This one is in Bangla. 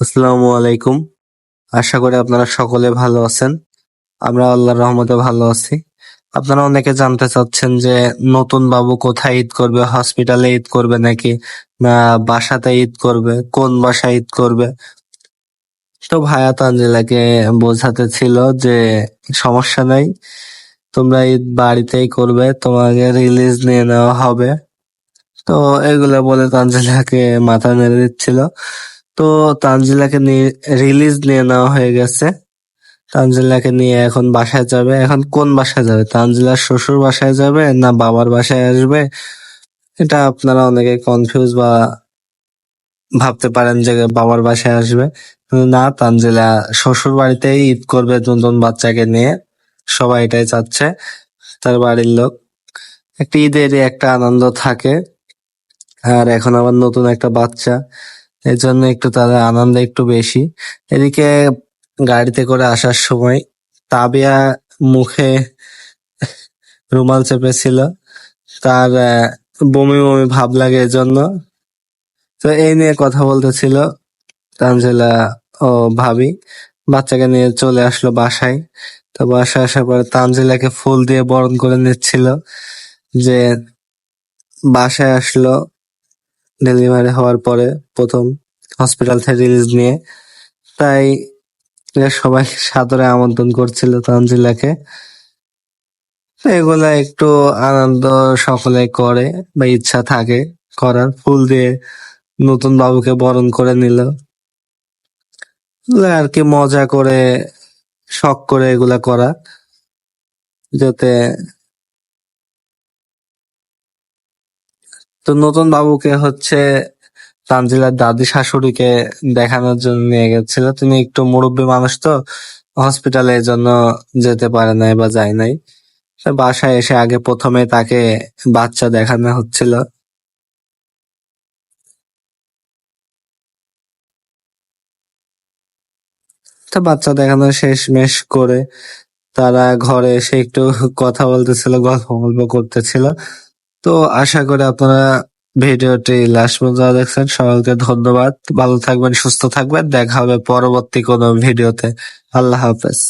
আসসালামু আলাইকুম। আশা করি আপনারা সকলে ভালো আছেন। আমরা আল্লাহর রহমতে ভালো আছি। আপনারা অনেকে জানতে চাচ্ছেন যে, নতুন বাবু কোথায় ঈদ করবে? হসপিটালে ঈদ করবে নাকি? না, বাসাতে ঈদ করবে? কোন বাসায় ঈদ করবে? তো ভাইয়া তানজিলাকে বোঝাতে ছিল যে, সমস্যা নাই। তোমরা ঈদ বাড়িতেই করবে, তোমাকে রিলিজ নিয়ে নেওয়া হবে। তো এগুলো বলে তানজিলাকে মাথা মেরে দিচ্ছিল। তো তানজিলাকে নিয়ে রিলিজ নিয়ে নেওয়া হয়ে গেছে। তানজিলাকে নিয়ে এখন বাসায় যাবে। এখন কোন বাসায় যাবে? তানজিলার শ্বশুর বাসায় যাবে না বাবার বাসায় আসবে? এটা আপনারা অনেকে কনফিউজ বা ভাবতে পারেন যে বাবার বাসায় আসবে। না, তানজিলা শ্বশুর বাড়িতেই ঈদ করবে নতুন বাচ্চাকে নিয়ে। সবাই এটাই চাচ্ছে, তার বাড়ির লোক। একটা ঈদেরই একটা আনন্দ থাকে। আর এখন আবার নতুন একটা বাচ্চা। এই জন্য একটু তাদের আনন্দ একটু বেশি। এদিকে গাড়িতে করে আসার সময় তাবিয়া মুখে রুমাল চেপেছিল। তার বমি বমি ভাব লাগে এজন্য। তো এই নিয়ে কথা বলতেছিল তানজিলা ও ভাবি। বাচ্চাকে নিয়ে চলে আসলো বাসায়। তো বাসায় আসার পরে তানজিলাকে ফুল দিয়ে বরণ করে নিচ্ছিল যে বাসায় আসলো ডেলিভারি হওয়ার পরে প্রথম হসপিটাল থেকে রিলিজ নিয়ে তাই সবাই সাদরে আমন্ত্রণ করছিল তানজিলাকে। এগুলা একটু আনন্দ সকলে করে বা ইচ্ছা থাকে করার। ফুল দিয়ে নতুন বাবুকে বরণ করে নিল। আর কি মজা করে, শখ করে এগুলা করা। যাতে তো নতুন বাবুকে হচ্ছে তানজিলার দাদি শাশুড়িকে দেখানোর জন্য নিয়ে গেছিল। তিনি একটু মুরব্বী মানুষ তো হসপিটালে এই জন্য যেতে পারে নাই বা যায় নাই। বাসায় এসে আগে প্রথমে তাকে বাচ্চা দেখানো হচ্ছিল। তো বাচ্চা দেখানো শেষ মেশ করে তারা ঘরে এসে একটু কথা বলতেছিল গল্প গল্প করতেছিল। তো আশা করি আপনারা ভিডিওটি লাস্ট পর্যন্ত দেখছেন। সকলকে ধন্যবাদ। ভালো থাকবেন, সুস্থ থাকবেন। দেখা হবে পরবর্তী কোনো ভিডিওতে। আল্লাহ হাফেজ।